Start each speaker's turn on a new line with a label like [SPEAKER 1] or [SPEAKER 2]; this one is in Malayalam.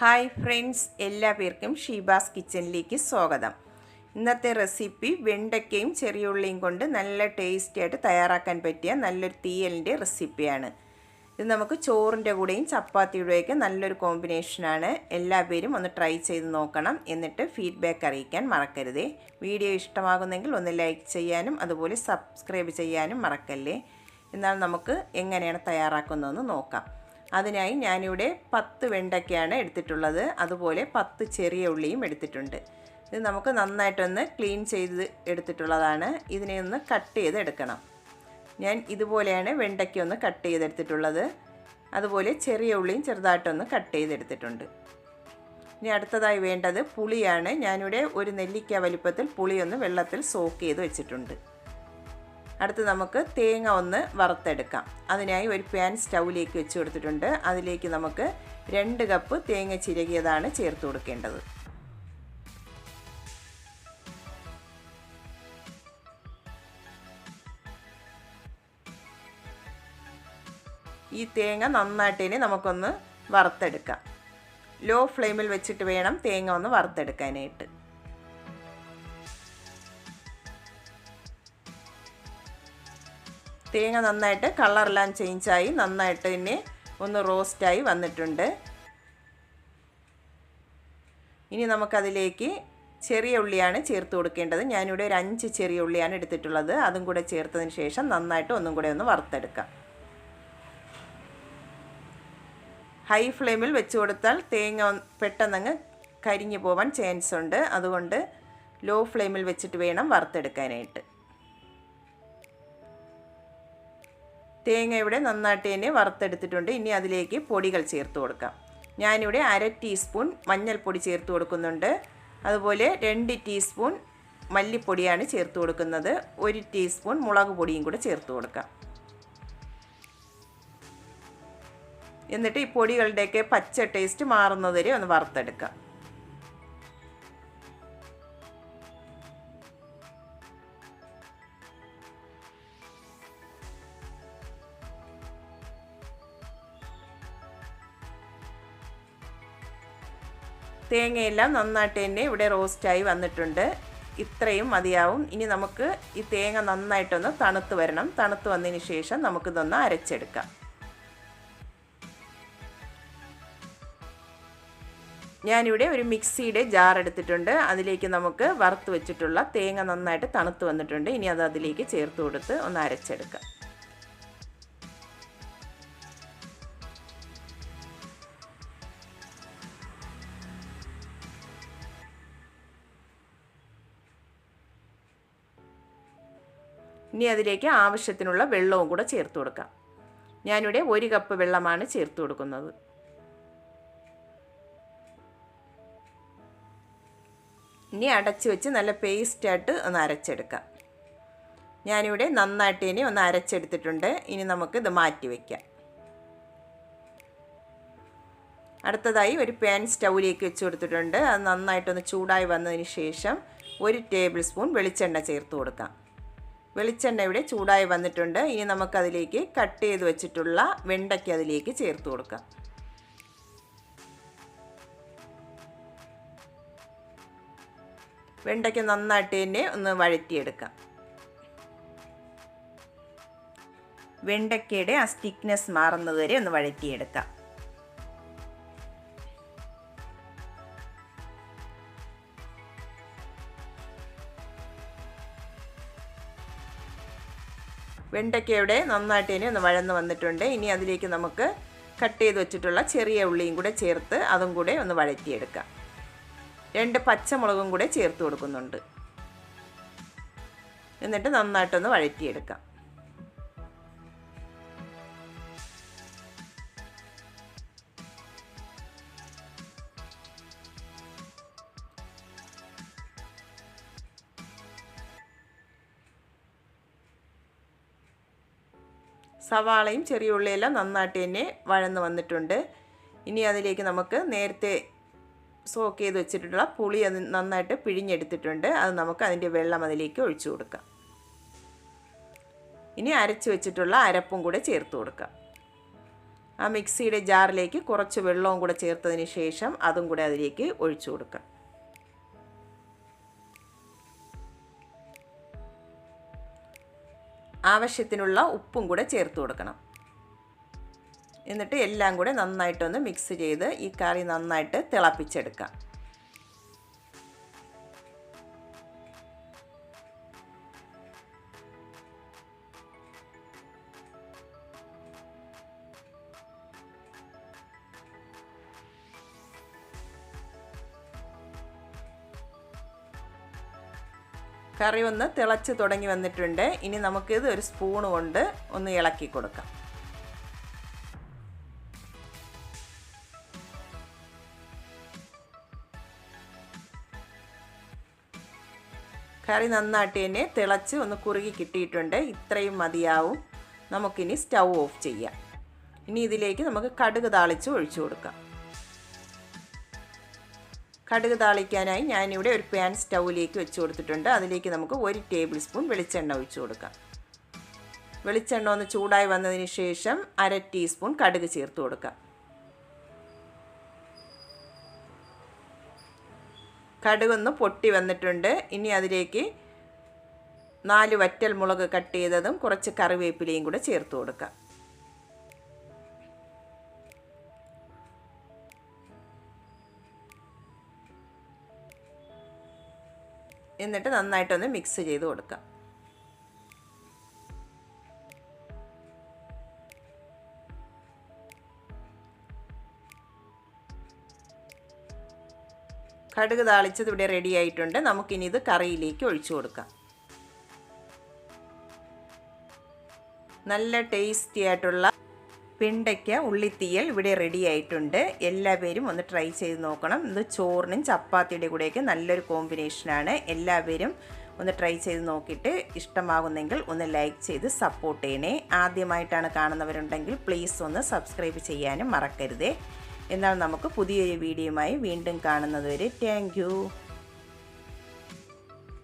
[SPEAKER 1] ഹായ് ഫ്രണ്ട്സ് എല്ലാ പേർക്കും ഷീബാസ് കിച്ചണിലേക്ക് സ്വാഗതം. ഇന്നത്തെ റെസിപ്പി വെണ്ടയ്ക്കയും ചെറിയുള്ളിയും കൊണ്ട് നല്ല ടേസ്റ്റി ആയിട്ട് തയ്യാറാക്കാൻ പറ്റിയ നല്ലൊരു തീയലിന്റെ റെസിപ്പിയാണ്. ഇത് നമുക്ക് ചോറിന്റെ കൂടെയും ചപ്പാത്തിയുടെയൊക്കെ നല്ലൊരു കോമ്പിനേഷനാണ് എല്ലാ പേരും ഒന്ന് ട്രൈ ചെയ്ത് നോക്കണം. എന്നിട്ട് ഫീഡ്ബാക്ക് അറിയിക്കാൻ മറക്കരുതേ. വീഡിയോ ഇഷ്ടമാകുന്നെങ്കിൽ ഒന്ന് ലൈക്ക് ചെയ്യാനും അതുപോലെ സബ്സ്ക്രൈബ് ചെയ്യാനും മറക്കല്ലേ. എന്നാൽ നമുക്ക് എങ്ങനെയാണ് തയ്യാറാക്കുന്നതെന്ന് നോക്കാം. അതിനായി ഞാനിവിടെ പത്ത് വെണ്ടയ്ക്കയാണ് എടുത്തിട്ടുള്ളത്. അതുപോലെ പത്ത് ചെറിയ ഉള്ളിയും എടുത്തിട്ടുണ്ട്. ഇത് നമുക്ക് നന്നായിട്ടൊന്ന് ക്ലീൻ ചെയ്ത് എടുത്തിട്ടുള്ളതാണ്. ഇതിനെ ഒന്ന് കട്ട് ചെയ്ത് എടുക്കണം. ഞാൻ ഇതുപോലെയാണ് വെണ്ടയ്ക്ക ഒന്ന് കട്ട് ചെയ്തെടുത്തിട്ടുള്ളത്. അതുപോലെ ചെറിയ ഉള്ളിയും ചെറുതായിട്ടൊന്ന് കട്ട് ചെയ്തെടുത്തിട്ടുണ്ട്. ഇനി അടുത്തതായി വേണ്ടത് പുളിയാണ്. ഞാനിവിടെ ഒരു നെല്ലിക്ക വലിപ്പത്തിൽ പുളിയൊന്ന് വെള്ളത്തിൽ സോക്ക് ചെയ്ത് വെച്ചിട്ടുണ്ട്. അടുത്ത് നമുക്ക് തേങ്ങ ഒന്ന് വറുത്തെടുക്കാം. അതിനായി ഒരു പാൻ സ്റ്റൗവിലേക്ക് വെച്ച് കൊടുത്തിട്ടുണ്ട്. അതിലേക്ക് നമുക്ക് രണ്ട് കപ്പ് തേങ്ങ ചിരകിയതാണ് ചേർത്ത് കൊടുക്കേണ്ടത്. ഈ തേങ്ങ നന്നായിട്ടിനി നമുക്കൊന്ന് വറുത്തെടുക്കാം. ലോ ഫ്ലെയിമിൽ വെച്ചിട്ട് വേണം തേങ്ങ ഒന്ന് വറുത്തെടുക്കാനായിട്ട്. തേങ്ങ നന്നായിട്ട് കളറെല്ലാം ചേഞ്ചായി നന്നായിട്ട് തന്നെ ഒന്ന് റോസ്റ്റായി വന്നിട്ടുണ്ട്. ഇനി നമുക്കതിലേക്ക് ചെറിയ ഉള്ളിയാണ് ചേർത്ത് കൊടുക്കേണ്ടത്. ഞാനിവിടെ ഒരു അഞ്ച് ചെറിയ ഉള്ളിയാണ് എടുത്തിട്ടുള്ളത്. അതും കൂടെ ചേർത്തതിന് ശേഷം നന്നായിട്ട് ഒന്നും കൂടെ ഒന്ന് വറുത്തെടുക്കാം. ഹൈ ഫ്ലെയിമിൽ വെച്ച് കൊടുത്താൽ തേങ്ങ പെട്ടെന്നങ്ങ് കരിഞ്ഞു പോവാൻ ചാൻസ് ഉണ്ട് അതുകൊണ്ട് ലോ ഫ്ലെയിമിൽ വെച്ചിട്ട് വേണം വറുത്തെടുക്കാനായിട്ട്. തേങ്ങ ഇവിടെ നന്നായിട്ട് തന്നെ വറുത്തെടുത്തിട്ടുണ്ട്. ഇനി അതിലേക്ക് പൊടികൾ ചേർത്ത് കൊടുക്കാം. ഞാനിവിടെ അര ടീസ്പൂൺ മഞ്ഞൾപ്പൊടി ചേർത്ത് കൊടുക്കുന്നുണ്ട്. അതുപോലെ രണ്ട് ടീസ്പൂൺ മല്ലിപ്പൊടിയാണ് ചേർത്ത് കൊടുക്കുന്നത്. ഒരു ടീസ്പൂൺ മുളക് പൊടിയും കൂടെ ചേർത്ത് കൊടുക്കാം. എന്നിട്ട് ഈ പൊടികളുടെയൊക്കെ പച്ച ടേസ്റ്റ് മാറുന്നതുവരെ ഒന്ന് വറുത്തെടുക്കാം. തേങ്ങയെല്ലാം നന്നായിട്ട് തന്നെ ഇവിടെ റോസ്റ്റായി വന്നിട്ടുണ്ട്. ഇത്രയും മതിയാവും. ഇനി നമുക്ക് ഈ തേങ്ങ നന്നായിട്ടൊന്ന് തണുത്ത് വരണം. തണുത്ത് വന്നതിന് ശേഷം നമുക്കിതൊന്ന് അരച്ചെടുക്കാം. ഞാനിവിടെ ഒരു മിക്സിയുടെ ജാർ എടുത്തിട്ടുണ്ട്. അതിലേക്ക് നമുക്ക് വറുത്ത് വെച്ചിട്ടുള്ള തേങ്ങ നന്നായിട്ട് തണുത്ത് വന്നിട്ടുണ്ട്. ഇനി അത് അതിലേക്ക് ചേർത്ത് കൊടുത്ത് ഒന്ന് അരച്ചെടുക്കാം. ഇനി അതിലേക്ക് ആവശ്യത്തിനുള്ള വെള്ളവും കൂടെ ചേർത്ത് കൊടുക്കാം. ഞാനിവിടെ ഒരു കപ്പ് വെള്ളമാണ് ചേർത്ത് കൊടുക്കുന്നത്. ഇനി അടച്ച് വെച്ച് നല്ല പേസ്റ്റായിട്ട് ഒന്ന് അരച്ചെടുക്കാം. ഞാനിവിടെ നന്നായിട്ട് ഇനി ഒന്ന് അരച്ചെടുത്തിട്ടുണ്ട്. ഇനി നമുക്ക് ഇത് മാറ്റി വയ്ക്കാം അടുത്തതായി ഒരു പാൻ സ്റ്റൗവിലേക്ക് വെച്ച് കൊടുത്തിട്ടുണ്ട്. അത് നന്നായിട്ടൊന്ന് ചൂടായി വന്നതിന് ശേഷം ഒരു ടേബിൾ സ്പൂൺ വെളിച്ചെണ്ണ ചേർത്ത് കൊടുക്കാം. വെളിച്ചെണ്ണ ഇവിടെ ചൂടായി വന്നിട്ടുണ്ട്. ഇനി നമുക്കതിലേക്ക് കട്ട് ചെയ്ത് വെച്ചിട്ടുള്ള വെണ്ടയ്ക്ക് അതിലേക്ക് ചേർത്ത് കൊടുക്കാം. വെണ്ടയ്ക്ക് നന്നായിട്ട് തന്നെ ഒന്ന് വഴറ്റിയെടുക്കാം. വെണ്ടയ്ക്കയുടെ ആ സ്റ്റിക്നെസ് മാറുന്നത് വരെ ഒന്ന് വഴറ്റിയെടുക്കാം. വെണ്ടയ്ക്കയുടെ നന്നായിട്ട് ഇനി ഒന്ന് വഴന്ന് വന്നിട്ടുണ്ട്. ഇനി അതിലേക്ക് നമുക്ക് കട്ട് ചെയ്ത് വെച്ചിട്ടുള്ള ചെറിയ ഉള്ളിയും കൂടെ ചേർത്ത് അതും കൂടെ ഒന്ന് വഴറ്റിയെടുക്കാം. രണ്ട് പച്ചമുളകും കൂടെ ചേർത്ത് കൊടുക്കുന്നുണ്ട്. എന്നിട്ട് നന്നായിട്ടൊന്ന് വഴറ്റിയെടുക്കാം. സവാളയും ചെറിയ ഉള്ളിയെല്ലാം നന്നായിട്ട് തന്നെ വഴന്ന് വന്നിട്ടുണ്ട്. ഇനി അതിലേക്ക് നമുക്ക് നേരത്തെ സോക്ക് ചെയ്ത് വെച്ചിട്ടുള്ള പുളി അത് നന്നായിട്ട് പിഴിഞ്ഞെടുത്തിട്ടുണ്ട്. അത് നമുക്ക് അതിന്റെ വെള്ളം അതിലേക്ക് ഒഴിച്ചു കൊടുക്കാം. ഇനി അരച്ച് വെച്ചിട്ടുള്ള അരപ്പും കൂടെ ചേർത്ത് കൊടുക്കാം. ആ മിക്സിയുടെ ജാറിലേക്ക് കുറച്ച് വെള്ളവും കൂടെ ചേർത്തതിന് ശേഷം അതും കൂടെ അതിലേക്ക് ഒഴിച്ചു കൊടുക്കാം. ആവശ്യത്തിനുള്ള ഉപ്പും കൂടെ ചേർത്ത് കൊടുക്കണം. എന്നിട്ട് എല്ലാം കൂടെ നന്നായിട്ടൊന്ന് മിക്സ് ചെയ്ത് ഈ കറി നന്നായിട്ട് തിളപ്പിച്ചെടുക്കാം. കറി ഒന്ന് തിളച്ച് തുടങ്ങി വന്നിട്ടുണ്ട്. ഇനി നമുക്കിത് ഒരു സ്പൂൺ കൊണ്ട് ഒന്ന് ഇളക്കി കൊടുക്കാം. കറി നന്നായിട്ട് തന്നെ തിളച്ച് ഒന്ന് കുറുകി കിട്ടിയിട്ടുണ്ട്. ഇത്രയും മതിയാവും. നമുക്കിനി സ്റ്റൗ ഓഫ് ചെയ്യാം. ഇനി ഇതിലേക്ക് നമുക്ക് കടുക് താളിച്ച് ഒഴിച്ചു കൊടുക്കാം. കടുക് താളിക്കാനായി ഞാനിവിടെ ഒരു പാൻ സ്റ്റൗവിലേക്ക് വെച്ച് കൊടുത്തിട്ടുണ്ട്. അതിലേക്ക് നമുക്ക് ഒരു ടേബിൾ സ്പൂൺ വെളിച്ചെണ്ണ ഒഴിച്ചു കൊടുക്കാം. വെളിച്ചെണ്ണ ഒന്ന് ചൂടായി വന്നതിന് ശേഷം അര ടീസ്പൂൺ കടുക് ചേർത്ത് കൊടുക്കാം. കടുകൊന്ന് പൊട്ടി വന്നിട്ടുണ്ട്. ഇനി അതിലേക്ക് നാല് വറ്റൽ മുളക് കട്ട് ചെയ്തതും കുറച്ച് കറിവേപ്പിലയും കൂടെ ചേർത്ത് കൊടുക്കാം. എന്നിട്ട് നന്നായിട്ടൊന്ന് മിക്സ് ചെയ്ത് കൊടുക്കാം. കടുക് താളിച്ചത് ഇവിടെ റെഡി ആയിട്ടുണ്ട്. നമുക്കിനി ഇത് കറിയിലേക്ക് ഒഴിച്ചു കൊടുക്കാം. നല്ല ടേസ്റ്റി ആയിട്ടുള്ള പിണ്ടയ്ക്ക ഉള്ളിത്തീയൽ ഇവിടെ റെഡി ആയിട്ടുണ്ട്. എല്ലാവരും ഒന്ന് ട്രൈ ചെയ്ത് നോക്കണം. ഇത് ചോറിനും ചപ്പാത്തിയുടെ കൂടെയൊക്കെ നല്ലൊരു കോമ്പിനേഷനാണ് എല്ലാവരും ഒന്ന് ട്രൈ ചെയ്ത് നോക്കിയിട്ട് ഇഷ്ടമാകുന്നെങ്കിൽ ഒന്ന് ലൈക്ക് ചെയ്ത് സപ്പോർട്ട് ചെയ്യണേ. ആദ്യമായിട്ടാണ് കാണുന്നവരുണ്ടെങ്കിൽ പ്ലീസ് ഒന്ന് സബ്സ്ക്രൈബ് ചെയ്യാനും മറക്കരുതേ. എന്നാൽ നമുക്ക് പുതിയൊരു വീഡിയോയുമായി വീണ്ടും കാണുന്നതുവരെ താങ്ക്